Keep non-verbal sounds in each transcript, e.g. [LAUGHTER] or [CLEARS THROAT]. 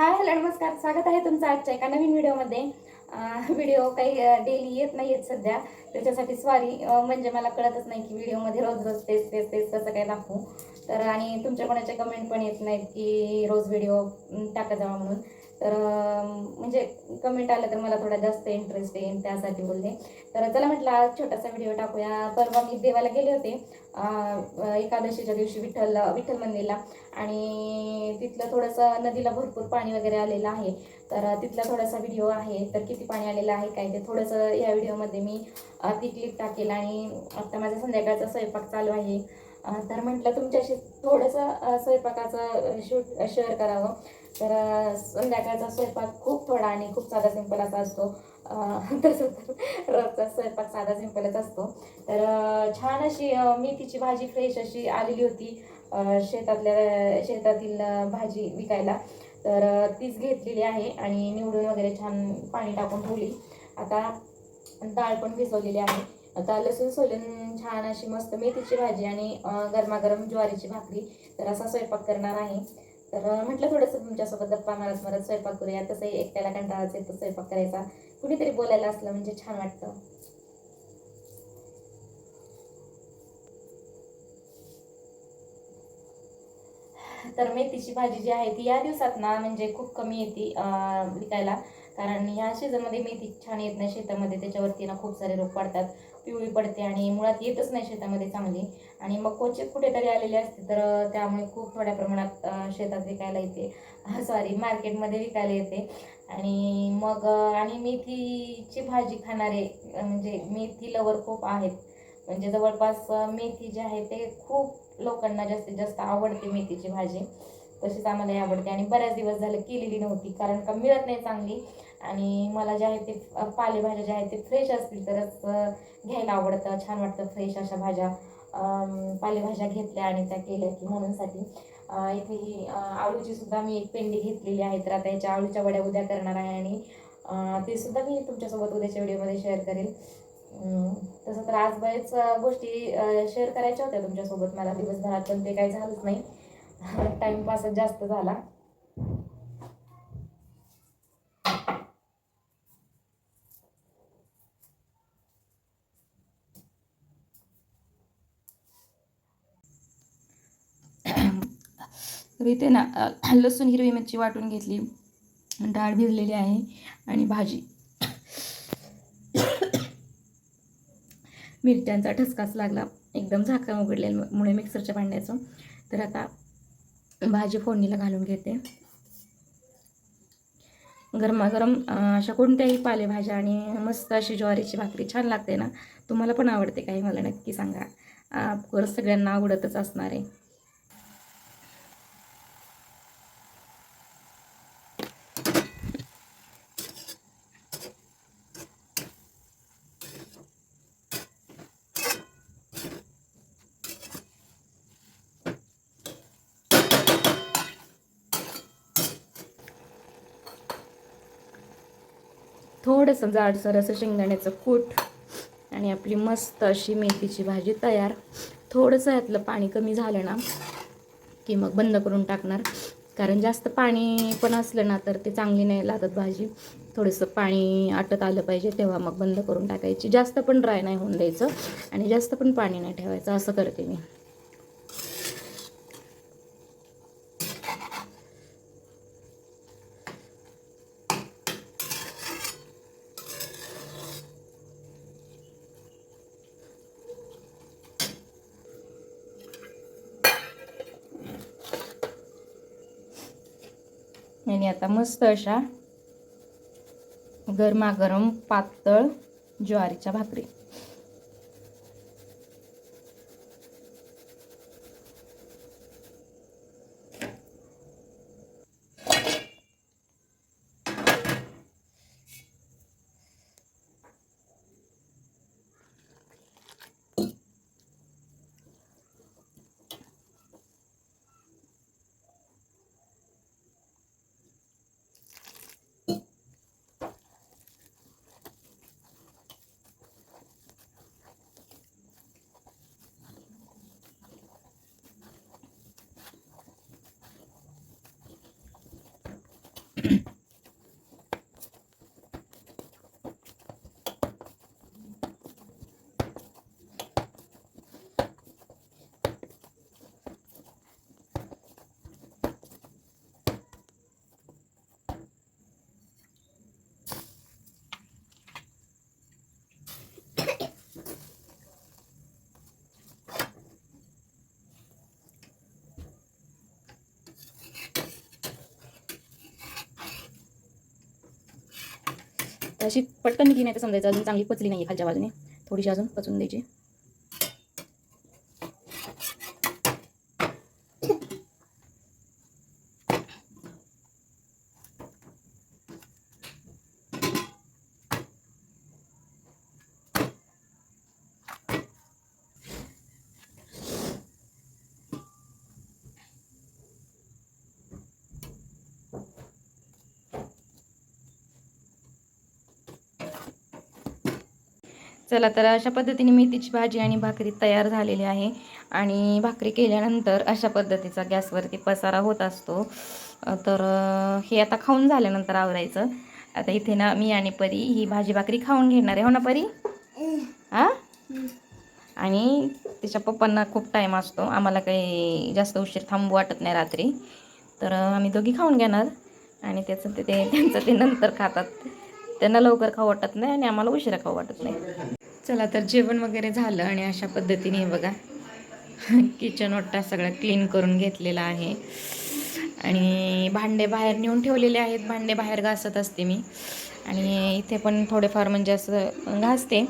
Hi hello नमस्कार. स्वागत आहे तुमचं आजच्या एका नवीन व्हिडिओमध्ये. व्हिडिओ काही डेली येत नाही आहेत सध्या. त्याच्यासाठी सॉरी म्हणजे मला कळतच नाही की व्हिडिओमध्ये रोज रोज तेच तेच तेच कसं काय दाखवू. तर आणि तुमच्या कोणाचे कमेंट पण येत नाहीत की रोज व्हिडिओ टाका जावा म्हणून. तर म्हणजे कमेंट आलं तर मला थोडा जास्त इंटरेस्ट येईल त्यासाठी बोलले. तर चला म्हटलं आज छोटासा व्हिडिओ टाकूया. परवा मी देवाला गेले होते एकादशीच्या दिवशी विठ्ठल विठ्ठल मंदिरला. आणि तिथलं थोडंसं नदीला भरपूर पाणी वगैरे आलेलं आहे. तर तिथला थोडासा व्हिडिओ आहे. तर किती पाणी आलेलं आहे काय ते थोडंसं या व्हिडिओमध्ये मी ती क्लिप टाकेल. आणि आता माझा संध्याकाळचा स्वयंपाक चालू आहे. तर म्हटलं तुमच्याशी थोडंसं स्वयंपाकाचं शूट शेअर करावं. तर संध्याकाळचा स्वयंपाक खूप थोडा आणि खूप साधा सिंपल असा असतो. [LAUGHS] तसं तर रोजचा स्वयंपाक साधा सिंपलच असतो. तर छान अशी मेथीची भाजी फ्रेश अशी आलेली होती शेतातल्या शेतातील भाजी विकायला. तर तीच घेतलेली आहे आणि निवडून वगैरे छान पाणी टाकून ठेवली. आता डाळ पण भिजवलेली आहे. आता लसूण सोलून छान अशी मस्त मेथीची भाजी आणि गरमागरम ज्वारीची भाकरी तर असा स्वयंपाक करणार आहे. तर म्हटलं थोडंसं तुमच्यासोबत गप्पा मारत मारत स्वयंपाक करूया. तसंही एकट्याला कंटाळाच येतो स्वयंपाक करायचा. कुणीतरी बोलायला असलं म्हणजे छान वाटतं. तर मेथीची भाजी जी आहे ती या दिवसात ना म्हणजे खूप कमी येते अं, विकायला. कारण ह्या सीझनमध्ये मेथी छान येत नाही शेतामध्ये. त्याच्यावरती ना खूप सारे रोग पडतात. पिवळी पडते आणि मुळात येतच नाही शेतामध्ये चांगली. आणि मग क्वचित कुठेतरी आलेली असते तर त्यामुळे खूप थोड्या प्रमाणात शेतात विकायला येते. [LAUGHS] सॉरी मार्केटमध्ये विकायला येते. आणि मग आणि मेथीची भाजी खाणारे म्हणजे मेथी लवर खूप आहेत. म्हणजे जवळपास मेथी जे आहे ते खूप लोकांना जास्तीत जास्त आवडते मेथीची भाजी. तशीच आम्हालाही आवडते. आणि बऱ्याच दिवस झालं केलेली नव्हती कारण का मिळत नाही चांगली. आणि मला जे आहे ते पालेभाज्या ज्या आहेत ते फ्रेश असतील तरच घ्यायला आवडतं. छान वाटतं फ्रेश अशा भाज्या. पालेभाज्या घेतल्या आणि त्या केल्या की म्हणूनसाठी. इथे ही आळूची सुद्धा मी एक पेंडी घेतलेली आहे तर आता याच्या आळूच्या वड्या उद्या करणार आहे आणि ते सुद्धा मी तुमच्यासोबत उद्याच्या व्हिडिओमध्ये शेअर करेल. तसं तर आज बरेच गोष्टी शेअर करायच्या होत्या तुमच्यासोबत. मला दिवसभरात पण ते काही झालंच नाही. [LAUGHS] टाइमपासच जास्त झाला. तर इथे ना [CLEARS THROAT] लसूण हिरवी मिरची वाटून घेतली. डाळ भिजलेली आहे आणि भाजी. [COUGHS] मिरच्यांचा ठसकाच लागला. एकदम झाकण उघडल्यामुळे मिक्सरच्या भांड्याचं. तर आता भाजी फोडणीला घालून घेते. गरमागरम अशा कोणत्याही पालेभाज्या आणि मस्त अशी ज्वारीची भाकरी छान लागते ना. तुम्हाला पण आवडते काही मला नक्की सांगा. ऑफकोर्स सगळ्यांना आवडतच असणार आहे. थोडंसं जाडसर असं शेंगदाण्याचं कूट आणि आपली मस्त अशी मेथीची भाजी तयार. थोडंसं यातलं पाणी कमी झालं ना की मग बंद करून टाकणार. कारण जास्त पाणी पण असलं ना तर ते चांगली नाही लागत भाजी. थोडंसं पाणी आटत आलं पाहिजे तेव्हा मग बंद करून टाकायची. जास्त पण ड्राय नाही होऊन द्यायचं आणि जास्त पण पाणी नाही ठेवायचं असं करते मी. आणि आता मस्त अशा गरमागरम पातळ ज्वारीच्या भाकरी. अशी पटकन निघली नाही तर समजायचं अजून चांगली पचली नाही आहे खालच्या बाजूने. थोडीशी अजून पचून द्यायची. चला तर अशा पद्धतीने मेथीची भाजी आणि भाकरी तयार झालेली आहे. आणि भाकरी केल्यानंतर अशा पद्धतीचा गॅसवरती पसारा होत असतो. तर हे आता खाऊन झाल्यानंतर आवरायचं. आता इथे ना मी आणि परी ही भाजी भाकरी खाऊन घेणार आहे. हो ना परी? हा? आणि तिच्या पप्पांना खूप टाईम असतो. आम्हाला काही जास्त उशीर थांबू वाटत नाही रात्री. तर आम्ही दोघी खाऊन घेणार. आणि त्याचं ते ते- त्यांचं ते नंतर खातात. त्यांना लवकर खाऊ वाटत नाही आणि आम्हाला उशिरा खाऊ वाटत नाही. चला तर जेवण वगैरे झालं आणि अशा पद्धतीने बघा किचन ओट्टा सगळा क्लीन करून घेतलेला आहे. आणि भांडे बाहेर नेऊन ठेवलेले आहेत. भांडे बाहेर घासत असते मी. आणि इथे पण थोडेफार म्हणजे असं घासते.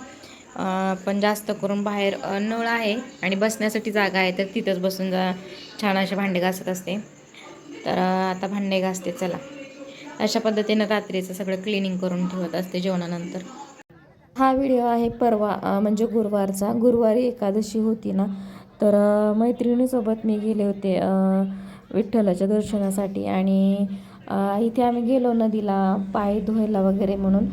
पण जास्त करून बाहेर नळ आहे आणि बसण्यासाठी जागा आहे तर तिथंच बसून जा छान असे भांडे घासत असते. तर आता भांडे घासते. चला. अशा पद्धतीनं रात्रीचं सगळं क्लिनिंग करून ठेवत असते जेवणानंतर. हा व्हिडिओ आहे परवा म्हणजे गुरुवारचा. गुरुवारी एकादशी होती ना तर मैत्रिणीसोबत मी गेले होते विठ्ठलाच्या दर्शनासाठी. आणि इथे आम्ही गेलो नदीला पाय धुवायला वगैरे म्हणून.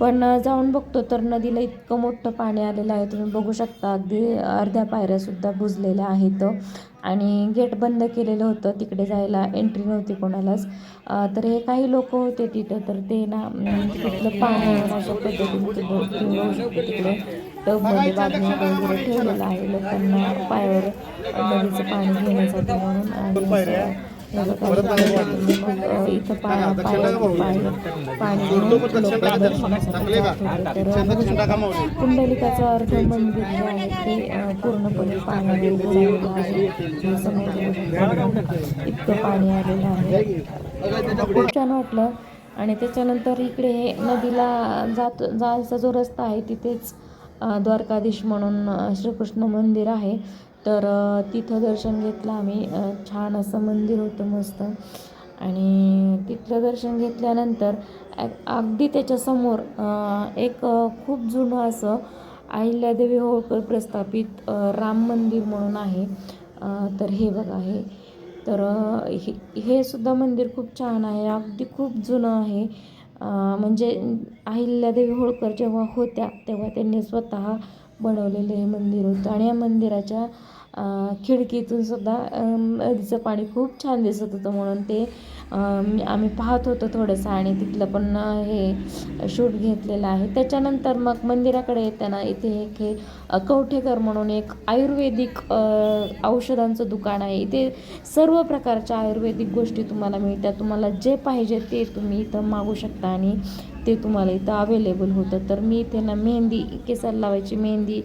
पण जाऊन बघतो तर नदीला इतकं मोठं पाणी आलेलं आहे. तुम्ही बघू शकता अगदी अर्ध्या पायऱ्यासुद्धा बुजलेल्या आहेत. आणि गेट बंद केलेलं होतं तिकडे जायला एंट्री नव्हती कोणालाच. तर हे काही लोक होते तिथं तर ते ना तिथलं पाणी अशा पद्धतीने तिकडे. टबमध्ये बादली वगैरे ठेवलेलं आहे लोकांना पायावर नदीचं पाणी घेण्यासाठी म्हणून इथं पाय पायावर पाय पाणी कुंडलिकाचं अर्ध मंदिर जे आहे ते पूर्णपणे पाण्याने झालेलं आहे हे समोर इतकं पाणी आलेलं आहे. खूप छान वाटलं आणि त्याच्यानंतर इकडे नदीला जात जायचा जो रस्ता आहे तिथेच द्वारकाधीश म्हणून श्रीकृष्ण मंदिर आहे. तर तिथं दर्शन घेतलं आम्ही. छान असं मंदिर होतं मस्त. आणि तिथलं दर्शन घेतल्यानंतर अगदी त्याच्यासमोर एक खूप जुनं असं अहिल्यादेवी होळकर प्रस्थापित राम मंदिर म्हणून आहे. तर हे बघा हे. तर हे हे सुद्धा मंदिर खूप छान आहे. अगदी खूप जुनं आहे. म्हणजे अहिल्यादेवी होळकर जेव्हा होत्या तेव्हा त्यांनी स्वतः बनवलेलं हे मंदिर होतं. आणि या मंदिराच्या खिडकीतून सुद्धा नदीचं पाणी खूप छान दिसत होतं म्हणून ते मी- आम्ही पाहत होतो थोडंसं आणि तिथलं पण हे शूट घेतलेलं आहे. त्याच्यानंतर मग मंदिराकडे येताना इथे एक हे कवठेकर म्हणून एक आयुर्वेदिक औषधांचं दुकान आहे. इथे सर्व प्रकारच्या आयुर्वेदिक गोष्टी तुम्हाला मिळतात. तुम्हाला जे पाहिजे ते तुम्ही इथं मागू शकता आणि ते तुम्हाला इथं अवेलेबल होतं. तर मी इथे ना मेहंदी केसाला लावायची मेहंदी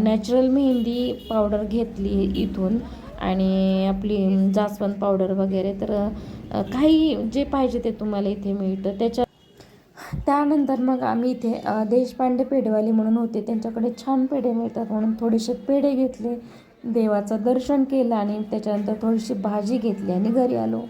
नॅचरल मेहंदी पावडर घेतली इथून. आणि आपली जास्वंद पावडर वगैरे तर काही जे पाहिजे ते तुम्हाला इथे मिळतं. त्याच्या त्यानंतर मग आम्ही इथे देशपांडे पेढेवाले म्हणून होते. त्यांच्याकडे छान पेढे मिळतात म्हणून थोडेसे पेढे घेतले. देवाचं दर्शन केलं आणि त्याच्यानंतर थोडीशी भाजी घेतली आणि घरी आलो.